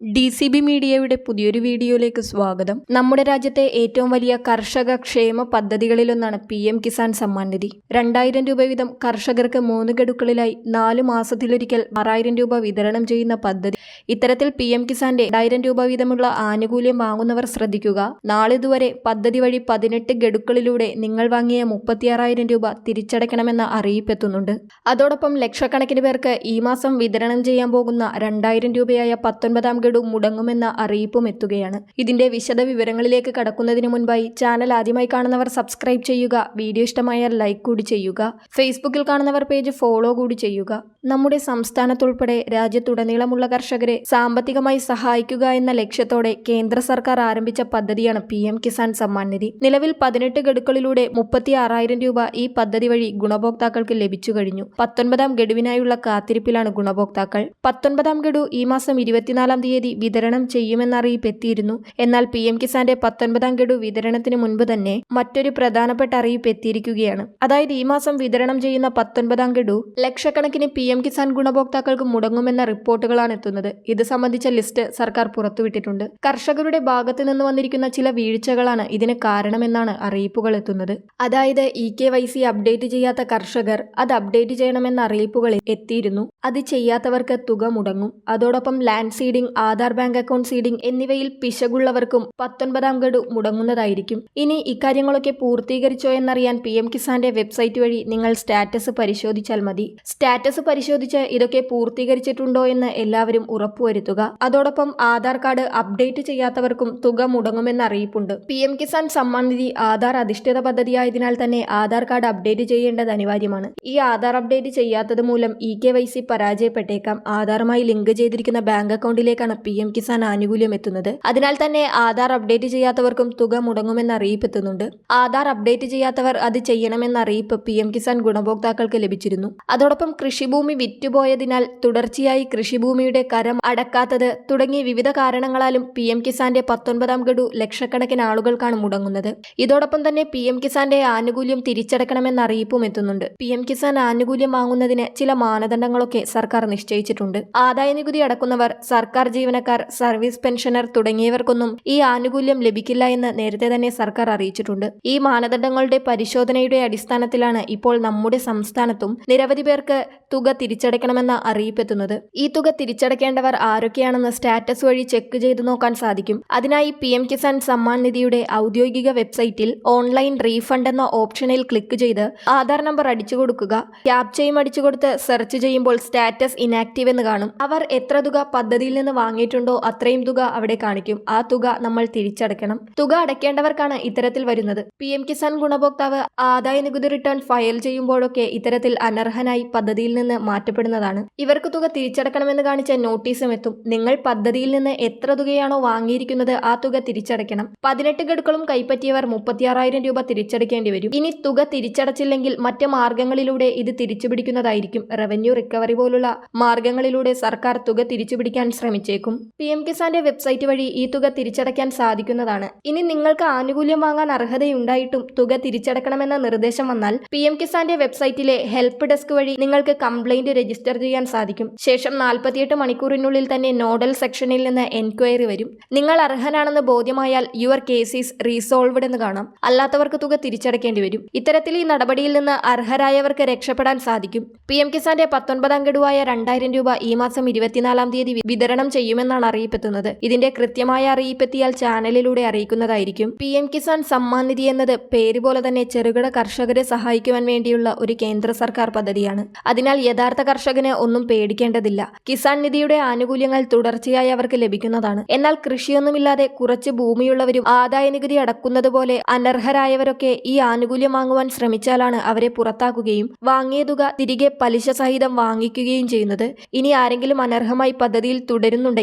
D C B മീഡിയയുടെ പുതിയൊരു വീഡിയോയിലേക്ക് സ്വാഗതം. നമ്മുടെ രാജ്യത്തെ ഏറ്റവും വലിയ കർഷക ക്ഷേമ പദ്ധതികളിലൊന്നാണ് പി എം കിസാൻ സമ്മാൻ നിധി. രണ്ടായിരം രൂപ വീതം കർഷകർക്ക് മൂന്ന് ഗഡുക്കളിലായി നാല് മാസത്തിലൊരിക്കൽ ആറായിരം രൂപ വിതരണം ചെയ്യുന്ന പദ്ധതി. ഇത്തരത്തിൽ പി എം കിസാന്റെ രണ്ടായിരം രൂപ വീതമുള്ള ആനുകൂല്യം വാങ്ങുന്നവർ ശ്രദ്ധിക്കുക. നാളിതുവരെ പദ്ധതി വഴി പതിനെട്ട് ഗഡുക്കളിലൂടെ നിങ്ങൾ വാങ്ങിയ മുപ്പത്തിയാറായിരം രൂപ തിരിച്ചടയ്ക്കണമെന്ന അറിയിപ്പെത്തുന്നുണ്ട് അതോടൊപ്പം ലക്ഷക്കണക്കിന് പേർക്ക് ഈ മാസം വിതരണം ചെയ്യാൻ പോകുന്ന രണ്ടായിരം രൂപയായ പത്തൊൻപതാം മുടങ്ങുമെന്ന അറിയിപ്പും എത്തുകയാണ്. ഇതിന്റെ വിശദ വിവരങ്ങളിലേക്ക് കടക്കുന്നതിന് മുൻപായി ചാനൽ ആദ്യമായി കാണുന്നവർ സബ്സ്ക്രൈബ് ചെയ്യുക വീഡിയോ ഇഷ്ടമായാൽ ലൈക്ക് കൂടി ചെയ്യുക ഫേസ്ബുക്കിൽ കാണുന്നവർ പേജ് ഫോളോ കൂടി ചെയ്യുക. നമ്മുടെ സംസ്ഥാനത്തുൾപ്പെടെ രാജ്യത്തുടനീളമുള്ള കർഷകരെ സാമ്പത്തികമായി സഹായിക്കുക എന്ന ലക്ഷ്യത്തോടെ കേന്ദ്ര സർക്കാർ ആരംഭിച്ച പദ്ധതിയാണ് പി എം കിസാൻ സമ്മാൻ നിധി. നിലവിൽ പതിനെട്ട് ഗഡുക്കളിലൂടെ മുപ്പത്തി ആറായിരം രൂപ ഈ പദ്ധതി വഴി ഗുണഭോക്താക്കൾക്ക് ലഭിച്ചു കഴിഞ്ഞു. പത്തൊൻപതാം ഗഡുവിനായുള്ള കാത്തിരിപ്പിലാണ് ഗുണഭോക്താക്കൾ. പത്തൊൻപതാം ഗഡു ഈ മാസം ഇരുപത്തിനാലാം തീയതി വിതരണം ചെയ്യുമെന്ന അറിയിപ്പ് എത്തിയിരുന്നു എന്നാൽ പി എം കിസാന്റെ പത്തൊൻപതാം ഗഡു വിതരണത്തിന് മുൻപ് തന്നെ മറ്റൊരു പ്രധാനപ്പെട്ട അറിയിപ്പ് എത്തിയിരിക്കുകയാണ്. അതായത് ഈ മാസം വിതരണം ചെയ്യുന്ന പത്തൊൻപതാം ഗഡു ലക്ഷക്കണക്കിന് പി എം കിസാൻ ഗുണഭോക്താക്കൾക്ക് മുടങ്ങുമെന്ന റിപ്പോർട്ടുകളാണ് എത്തുന്നത്. ഇത് സംബന്ധിച്ച ലിസ്റ്റ് സർക്കാർ പുറത്തുവിട്ടിട്ടുണ്ട്. കർഷകരുടെ ഭാഗത്തു നിന്ന് വന്നിരിക്കുന്ന ചില വീഴ്ചകളാണ് ഇതിന് കാരണമെന്നാണ് അറിയിപ്പുകൾ എത്തുന്നത്. അതായത് E K Y C update ചെയ്യാത്ത കർഷകർ അത് അപ്ഡേറ്റ് ചെയ്യണമെന്ന അറിയിപ്പുകൾ എത്തിയിരുന്നു. അത് ചെയ്യാത്തവർക്ക് തുക മുടങ്ങും. അതോടൊപ്പം land seeding Aadhaar bank account seeding എന്നിവയിൽ പിശകുള്ളവർക്കും പത്തൊൻപതാം ഗഡു മുടങ്ങുന്നതായിരിക്കും. ഇനി ഇക്കാര്യങ്ങളൊക്കെ പൂർത്തീകരിച്ചോ എന്നറിയാൻ പി എം കിസാന്റെ വെബ്സൈറ്റ് വഴി നിങ്ങൾ സ്റ്റാറ്റസ് പരിശോധിച്ചാൽ മതി. സ്റ്റാറ്റസ് പരിശോധിച്ച് ഇതൊക്കെ പൂർത്തീകരിച്ചിട്ടുണ്ടോ എന്ന് എല്ലാവരും ഉറപ്പുവരുത്തുക. അതോടൊപ്പം ആധാർ കാർഡ് അപ്ഡേറ്റ് ചെയ്യാത്തവർക്കും തുക മുടങ്ങുമെന്ന അറിയിപ്പുണ്ട്. പി എം കിസാൻ സമ്മാൻ നിധി ആധാർ അധിഷ്ഠിത പദ്ധതിയായതിനാൽ തന്നെ ആധാർ കാർഡ് അപ്ഡേറ്റ് ചെയ്യേണ്ടത് അനിവാര്യമാണ്. ഈ ആധാർ അപ്ഡേറ്റ് ചെയ്യാത്തത് മൂലം ഇ കെ വൈ സി പരാജയപ്പെട്ടേക്കാം. ആധാറുമായി ലിങ്ക് ചെയ്തിരിക്കുന്ന ബാങ്ക് അക്കൗണ്ടിലേക്കാണ് പി എം കിസാൻ ആനുകൂല്യം എത്തുന്നത്. അതിനാൽ തന്നെ ആധാർ അപ്ഡേറ്റ് ചെയ്യാത്തവർക്കും തുക മുടങ്ങുമെന്ന അറിയിപ്പ് എത്തുന്നുണ്ട് ആധാർ അപ്ഡേറ്റ് ചെയ്യാത്തവർ അത് ചെയ്യണമെന്ന അറിയിപ്പ് പി എം കിസാൻ ഗുണഭോക്താക്കൾക്ക് ലഭിച്ചിരുന്നു. അതോടൊപ്പം കൃഷിഭൂമി വിറ്റുപോയതിനാൽ തുടർച്ചയായി കൃഷിഭൂമിയുടെ കരം അടക്കാത്തത് തുടങ്ങിയ വിവിധ കാരണങ്ങളാലും പി എം കിസാന്റെ പത്തൊൻപതാം ഗഡു ലക്ഷക്കണക്കിന് ആളുകൾക്കാണ് മുടങ്ങുന്നത്. ഇതോടൊപ്പം തന്നെ പി എം കിസാന്റെ ആനുകൂല്യം തിരിച്ചടക്കണമെന്ന അറിയിപ്പും എത്തുന്നുണ്ട്. പി എം കിസാൻ ആനുകൂല്യം വാങ്ങുന്നതിന് ചില മാനദണ്ഡങ്ങളൊക്കെ സർക്കാർ നിശ്ചയിച്ചിട്ടുണ്ട്. ആദായ നികുതി അടക്കുന്നവർ സർക്കാർ ജീവനക്കാർ സർവീസ് പെൻഷനർ തുടങ്ങിയവർക്കൊന്നും ഈ ആനുകൂല്യം ലഭിക്കില്ല എന്ന് നേരത്തെ തന്നെ സർക്കാർ അറിയിച്ചിട്ടുണ്ട്. ഈ മാനദണ്ഡങ്ങളുടെ പരിശോധനയുടെ അടിസ്ഥാനത്തിലാണ് ഇപ്പോൾ നമ്മുടെ സംസ്ഥാനത്തും നിരവധി പേർക്ക് തുക തിരിച്ചടയ്ക്കണമെന്ന അറിയിപ്പെത്തുന്നത്. ഈ തുക തിരിച്ചടയ്ക്കേണ്ടവർ ആരൊക്കെയാണെന്ന് സ്റ്റാറ്റസ് വഴി ചെക്ക് ചെയ്തു നോക്കാൻ സാധിക്കും. അതിനായി പി എം കിസാൻ സമ്മാൻ നിധിയുടെ ഔദ്യോഗിക വെബ്സൈറ്റിൽ ഓൺലൈൻ റീഫണ്ട് എന്ന ഓപ്ഷനിൽ ക്ലിക്ക് ചെയ്ത് ആധാർ നമ്പർ അടിച്ചു കൊടുക്കുക. ക്യാപ്ചയും അടിച്ചു കൊടുത്ത് സെർച്ച് ചെയ്യുമ്പോൾ സ്റ്റാറ്റസ് ഇനാക്റ്റീവ് എന്ന് കാണും. അവർ എത്ര തുക പദ്ധതിയിൽ നിന്ന് വാങ്ങിയിട്ടുണ്ടോ അത്രയും തുക അവിടെ കാണിക്കും. ആ തുക നമ്മൾ തിരിച്ചടയ്ക്കണം. തുക അടയ്ക്കേണ്ടവർക്കാണ് ഇത്തരത്തിൽ വരുന്നത്. പി എം കിസാൻ ഗുണഭോക്താവ് ആദായ നികുതി റിട്ടേൺ ഫയൽ ചെയ്യുമ്പോഴൊക്കെ ഇത്തരത്തിൽ അനർഹനായി പദ്ധതിയിൽ നിന്ന് മാറ്റപ്പെടുന്നതാണ്. ഇവർക്ക് തുക തിരിച്ചടക്കണമെന്ന് കാണിച്ച നോട്ടീസും എത്തും. നിങ്ങൾ പദ്ധതിയിൽ നിന്ന് എത്ര തുകയാണോ വാങ്ങിയിരിക്കുന്നത് ആ തുക തിരിച്ചടയ്ക്കണം. പതിനെട്ട് ഗഡുക്കളും കൈപ്പറ്റിയവർ മുപ്പത്തിയാറായിരം രൂപ തിരിച്ചടയ്ക്കേണ്ടി വരും. ഇനി തുക തിരിച്ചടച്ചില്ലെങ്കിൽ മറ്റ് മാർഗങ്ങളിലൂടെ ഇത് തിരിച്ചുപിടിക്കുന്നതായിരിക്കും. റവന്യൂ റിക്കവറി പോലുള്ള മാർഗങ്ങളിലൂടെ സർക്കാർ തുക തിരിച്ചുപിടിക്കാൻ ശ്രമിച്ചേക്കും. പി എം കിസാന്റെ വെബ്സൈറ്റ് വഴി ഈ തുക തിരിച്ചടയ്ക്കാൻ സാധിക്കുന്നതാണ്. ഇനി നിങ്ങൾക്ക് ആനുകൂല്യം വാങ്ങാൻ അർഹതയുണ്ടായിട്ടും തുക തിരിച്ചടക്കണമെന്ന നിർദ്ദേശം വന്നാൽ പി എം കിസാന്റെ വെബ്സൈറ്റിലെ ഹെൽപ്പ് ഡെസ്ക് വഴി നിങ്ങൾക്ക് കംപ്ലൈന്റ് രജിസ്റ്റർ ചെയ്യാൻ സാധിക്കും. ശേഷം നാൽപ്പത്തിയെട്ട് മണിക്കൂറിനുള്ളിൽ തന്നെ നോഡൽ സെക്ഷനിൽ നിന്ന് എൻക്വയറി വരും. നിങ്ങൾ അർഹനാണെന്ന് ബോധ്യമായാൽ യുവർ കേസ് ഈസ് റീസോൾവ്ഡ് എന്ന് കാണാം. അല്ലാത്തവർക്ക് തുക തിരിച്ചടക്കേണ്ടി വരും. ഇത്തരത്തിൽ ഈ നടപടിയിൽ നിന്ന് അർഹരായവർക്ക് രക്ഷപ്പെടാൻ സാധിക്കും. പി എം കിസാന്റെ പത്തൊൻപതാം ഗഡുവായ രണ്ടായിരം രൂപ ഈ മാസം ഇരുപത്തിനാലാം തീയതി വിതരണം വിതരണം ചെയ്യുമെന്നാണ് അറിയിപ്പെത്തുന്നത്. ഇതിന്റെ കൃത്യമായ അറിയിപ്പെത്തിയാൽ ചാനലിലൂടെ അറിയിക്കുന്നതായിരിക്കും. പി എം കിസാൻ സമ്മാൻ നിധി എന്നത് പേര് പോലെ തന്നെ ചെറുകിട കർഷകരെ സഹായിക്കുവാൻ വേണ്ടിയുള്ള ഒരു കേന്ദ്ര സർക്കാർ പദ്ധതിയാണ്. അതിനാൽ യഥാർത്ഥ കർഷകന് ഒന്നും പേടിക്കേണ്ടതില്ല. കിസാൻ നിധിയുടെ ആനുകൂല്യങ്ങൾ തുടർച്ചയായി അവർക്ക് ലഭിക്കുന്നതാണ്. എന്നാൽ കൃഷിയൊന്നുമില്ലാതെ കുറച്ച് ഭൂമിയുള്ളവരും ആദായ നികുതി അടക്കുന്നത് പോലെ അനർഹരായവരൊക്കെ ഈ ആനുകൂല്യം വാങ്ങുവാൻ ശ്രമിച്ചാലാണ് അവരെ പുറത്താക്കുകയും വാങ്ങിയ തുക തിരികെ പലിശ സഹിതം വാങ്ങിക്കുകയും ചെയ്യുന്നത്. ഇനി ആരെങ്കിലും അനർഹമായി പദ്ധതിയിൽ തുടരുന്നുണ്ടെങ്കിൽ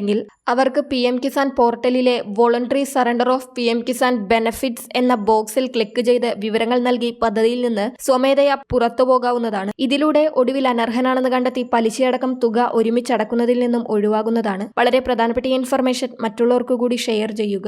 അവർക്ക് P M Kisan പോർട്ടലിലെ voluntary surrender of P M Kisan benefits എന്ന ബോക്സിൽ ക്ലിക്ക് ചെയ്ത് വിവരങ്ങൾ നൽകി പദ്ധതിയിൽ നിന്ന് സ്വമേധയാ പുറത്തുപോകാവുന്നതാണ് ഇതിലൂടെ ഒടുവിൽ അനർഹനാണെന്ന് കണ്ടെത്തി പലിശയടക്കം തുക ഒരുമിച്ചടക്കുന്നതിൽ നിന്നും ഒഴിവാകുന്നതാണ്. വളരെ പ്രധാനപ്പെട്ട ഇൻഫർമേഷൻ മറ്റുള്ളവർക്കു കൂടി ഷെയർ ചെയ്യുക.